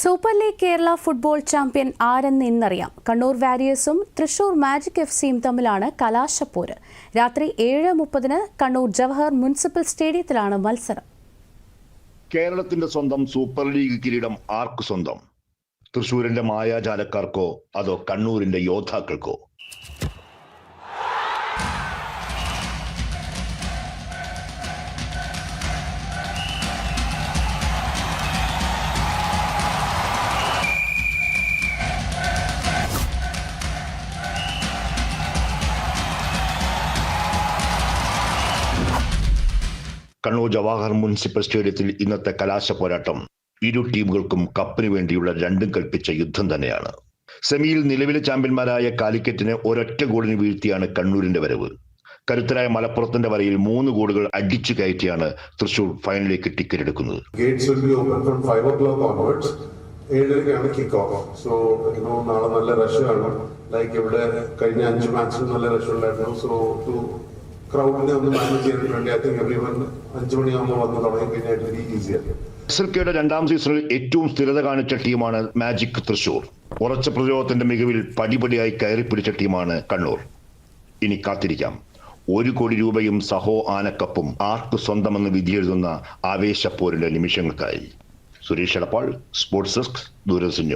Super league Kerala football champion ആരെന്ന് ഇന്നറിയാം. കണ്ണൂർ വാരിയേഴ്സും തൃശൂർ മാജിക് എഫ് സിയും തമ്മിലാണ് കലാശപ്പോര്. രാത്രി ഏഴ് മുപ്പതിന് കണ്ണൂർ ജവഹർ മുനിസിപ്പൽ സ്റ്റേഡിയത്തിലാണ് മത്സരം. കേരളത്തിന്റെ സ്വന്തം സൂപ്പർ ലീഗ് കിരീടം ആർക്ക് സ്വന്തം? തൃശൂരിന്റെ മായാജാലക്കാർക്കോ അതോ കണ്ണൂരിന്റെ യോദ്ധാക്കൾക്കോ? കണ്ണൂർ ജവാഹർ മുനിസിപ്പൽ സ്റ്റേഡിയത്തിൽ ഇന്നത്തെ കലാശ പോരാട്ടം. ഇരു ടീമുകൾക്കും കപ്പിന് വേണ്ടിയുള്ള രണ്ടും കൽപ്പിച്ച യുദ്ധം തന്നെയാണ്. സെമിയിൽ നിലവിലെ ചാമ്പ്യന്മാരായ കാലിക്കറ്റിനെ ഒരൊറ്റ ഗോളിന് വീഴ്ത്തിയാണ് കണ്ണൂരിന്റെ വരവ്. കരുത്തരായ മലപ്പുറത്തിന്റെ വരയിൽ മൂന്ന് ഗോളുകൾ അടിച്ചു കയറ്റിയാണ് തൃശൂർ ഫൈനലിലേക്ക് ടിക്കറ്റ് എടുക്കുന്നത്. ഏഴരയ്ക്കാണ് കിക്ക് ഓഫ് സോ നാളെ നല്ല റഷ് ലൈക്ക് ഇവിടെ കഴിഞ്ഞ അഞ്ച് മാച്ചിലും നല്ല റഷ് ഉണ്ടായിരുന്നു. സോ ടു ക്രൗഡിനെ ഒന്ന് മാനേജ് ചെയ്യാൻ വേണ്ടി ഐ തിങ്ക് വൺ വന്ന് തുടങ്ങി. കഴിഞ്ഞാൽ ഈസിയാണ് എസ് എൽ കെയുടെ രണ്ടാം സീസണിൽ ഏറ്റവും സ്ഥിരത കാണിച്ച ടീമാണ് മാജിക് തൃശൂർ ഉറച്ച പ്രതിരോധത്തിന്റെ മികവിൽ പടിപടിയായി കയറി പിടിച്ച ടീമാണ് കണ്ണൂർ. ഇനി കാത്തിരിക്കാം. ഒരു കോടി രൂപയും സഹോ ആനക്കപ്പും ആർക്ക് സ്വന്തമെന്ന് വിധിയെഴുതുന്ന ആവേശപ്പോരിന്റെ നിമിഷങ്ങൾക്കായി. Suresh Edappal sports desk Doordarshan